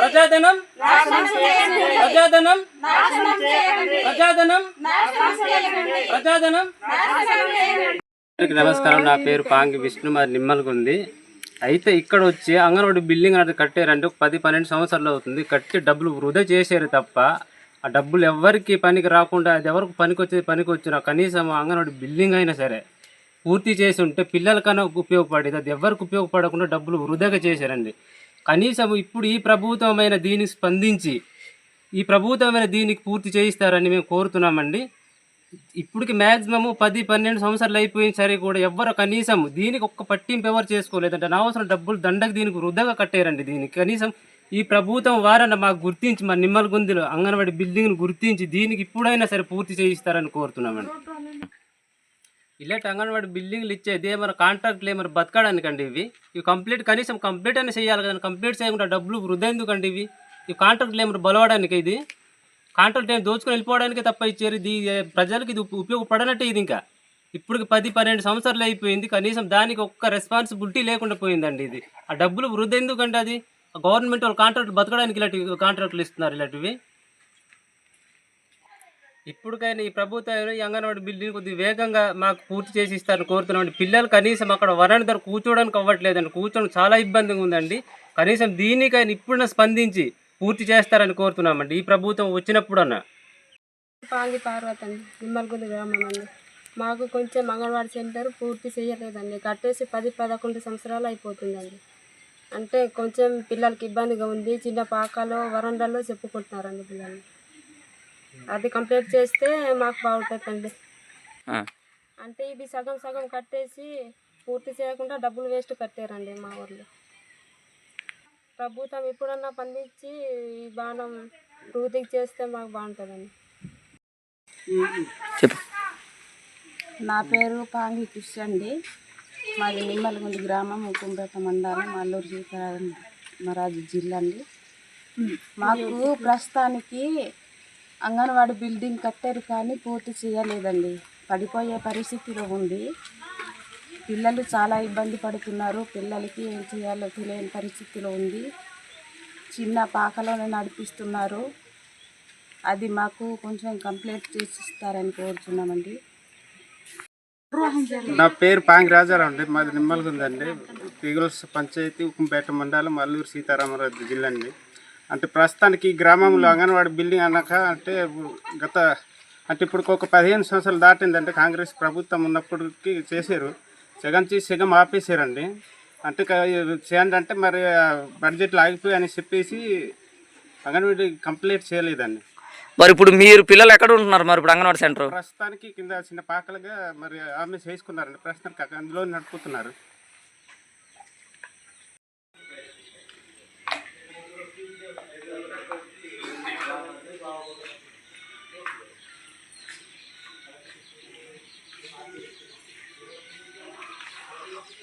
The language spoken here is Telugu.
ప్రజాధనం ప్రజాధనం ప్రజాధనం ప్రజాధనం. నమస్కారం. నా పేరు పాంగి విష్ణు మరి నిమ్మలకుంది అయితే ఇక్కడ వచ్చి అంగన్వాడి బిల్డింగ్ అనేది కట్టారంటే ఒక పది పన్నెండు సంవత్సరాలు అవుతుంది. కట్టి డబ్బులు వృధా చేశారు తప్ప ఆ డబ్బులు ఎవరికి పనికి రాకుండా అది ఎవరికి పనికి వచ్చేది పనికి వచ్చినా కనీసం అంగన్వాడి బిల్డింగ్ అయినా సరే పూర్తి చేసి ఉంటే పిల్లలకన్నా ఉపయోగపడేది. అది ఎవరికి ఉపయోగపడకుండా డబ్బులు వృధాగా చేశారండి. కనీసం ఇప్పుడు ఈ ప్రభుత్వమైన దీనికి స్పందించి ఈ ప్రభుత్వమైన దీనికి పూర్తి చేయిస్తారని మేము కోరుతున్నామండి. ఇప్పటికి మ్యాక్సిమము పది పన్నెండు సంవత్సరాలు అయిపోయిన సరే కూడా ఎవ్వరు కనీసం దీనికి ఒక్క పట్టింపు ఎవరు చేసుకోలేదంటే అనవసరం డబ్బులు దండకు దీనికి వృధాగా కట్టారండి దీనికి. కనీసం ఈ ప్రభుత్వం వారన్న మాకు గుర్తించి మా నిమ్మల గుందిలో అంగన్వాడి బిల్డింగ్ను గుర్తించి దీనికి ఇప్పుడైనా సరే పూర్తి చేయిస్తారని కోరుతున్నామండి. ఇలాంటి అంగన్వాడి బిల్డింగ్లు ఇచ్చేది ఏమైనా కాంట్రాక్ట్లు ఏమైనా బతకడానికండి ఇవి. ఇవి కంప్లీట్ కనీసం కంప్లీట్ అయినా చేయాలి కదా కంప్లీట్ చేయకుండా డబ్బులు వృధా ఎందుకండి ఇవి? ఈ కాంట్రాక్ట్లు ఏమైనా బలవడానికి ఇది. కాంట్రాక్ట్ ఏమి దోచుకొని వెళ్ళిపోవడానికే తప్ప ఇచ్చారు ఇది ప్రజలకు ఇది ఉపయోగపడనట్టు ఇది ఇంకా. ఇప్పటికి పది పన్నెండు సంవత్సరాలు అయిపోయింది. కనీసం దానికి ఒక్క రెస్పాన్సిబిలిటీ లేకుండా పోయిందండి ఇది. ఆ డబ్బులు వృధా ఎందుకంటే అది? గవర్నమెంట్ వాళ్ళు కాంట్రాక్ట్ బతకడానికి ఇలాంటి కాంట్రాక్ట్లు ఇస్తున్నారు ఇలాంటివి. ఇప్పటికైనా ఈ ప్రభుత్వం ఈ అంగన్వాడీ బిల్డింగ్ కొద్దిగా వేగంగా మాకు పూర్తి చేసి ఇస్తారని కోరుతున్నామండి. పిల్లలు కనీసం అక్కడ వరాని ధర కూర్చోవడానికి అవ్వట్లేదండి. కూర్చోవడం చాలా ఇబ్బందిగా ఉందండి. కనీసం దీనికైనా ఇప్పుడైనా స్పందించి పూర్తి చేస్తారని కోరుతున్నామండి. ఈ ప్రభుత్వం వచ్చినప్పుడన్నా. పాంగి పార్వతి అండి నిమ్మలగుంది గ్రామం అండి. మాకు కొంచెం అంగన్వాడీ సెంటర్ పూర్తి చేయలేదండి. కట్టేసి పది పదకొండు సంవత్సరాలు అయిపోతుందండి. అంటే కొంచెం పిల్లలకి ఇబ్బందిగా ఉంది. చిన్న పాకలో వరండాలో చెప్పుకుంటున్నారండి పిల్లలు. అది కంప్లీట్ చేస్తే మాకు బాగుంటుందండి. అంటే ఇది సగం సగం కట్టేసి పూర్తి చేయకుండా డబ్బులు వేస్ట్ కట్టారండి మా ఊర్లో. ప్రభుత్వం ఎప్పుడన్నా పండించి ఈ బాణం వృద్ధికి చేస్తే మాకు బాగుంటుందండి. చెప్పు. నా పేరు పాంగి కృషి అండి. మాది నిమ్మలగుండి గ్రామం ఉకుంపేట మండలం అల్లూరు సీతారామరాజు జిల్లా అండి. మాకు ప్రస్తుతానికి అంగన్వాడీ బిల్డింగ్ కట్టారు కానీ పూర్తి చేయలేదండి. పడిపోయే పరిస్థితిలో ఉంది. పిల్లలు చాలా ఇబ్బంది పడుతున్నారు. పిల్లలకి ఏం చేయాలో తెలియని పరిస్థితిలో ఉంది. చిన్న పాకలోనే నడిపిస్తున్నారు. అది మాకు కొంచెం కంప్లైంట్ చేసి ఇస్తారని కోరుతున్నామండి నా పేరు పాంగిరాజారావు అండి. మాది నిమ్మలగుందండి. పీగుల్స్ పంచాయతీ ఉక్కంపేట మండలం అల్లూరు సీతారామరాజు జిల్లా అండి. అంటే ప్రస్తుతానికి ఈ గ్రామంలో అంగన్వాడీ బిల్డింగ్ అన్నాక అంటే గత అంటే ఇప్పుడు ఒక పదిహేను సంవత్సరాలు దాటిందంటే కాంగ్రెస్ ప్రభుత్వం ఉన్నప్పటికి చేశారు. సగం చేసి సగం ఆపేశారండి. అంటే చేయండి అంటే మరి బడ్జెట్లు ఆగిపోయి అని చెప్పేసి అంగన్వాడీ కంప్లీట్ చేయలేదండి. మరి ఇప్పుడు మీరు పిల్లలు ఎక్కడ ఉంటున్నారు మరి ఇప్పుడు అంగన్వాడీ సెంటర్? ప్రస్తుతానికి కింద చిన్న పాకలుగా మరి ఆమె చేసుకున్నారండి. ప్రస్తుతానికి అందులో నడుపుతున్నారు.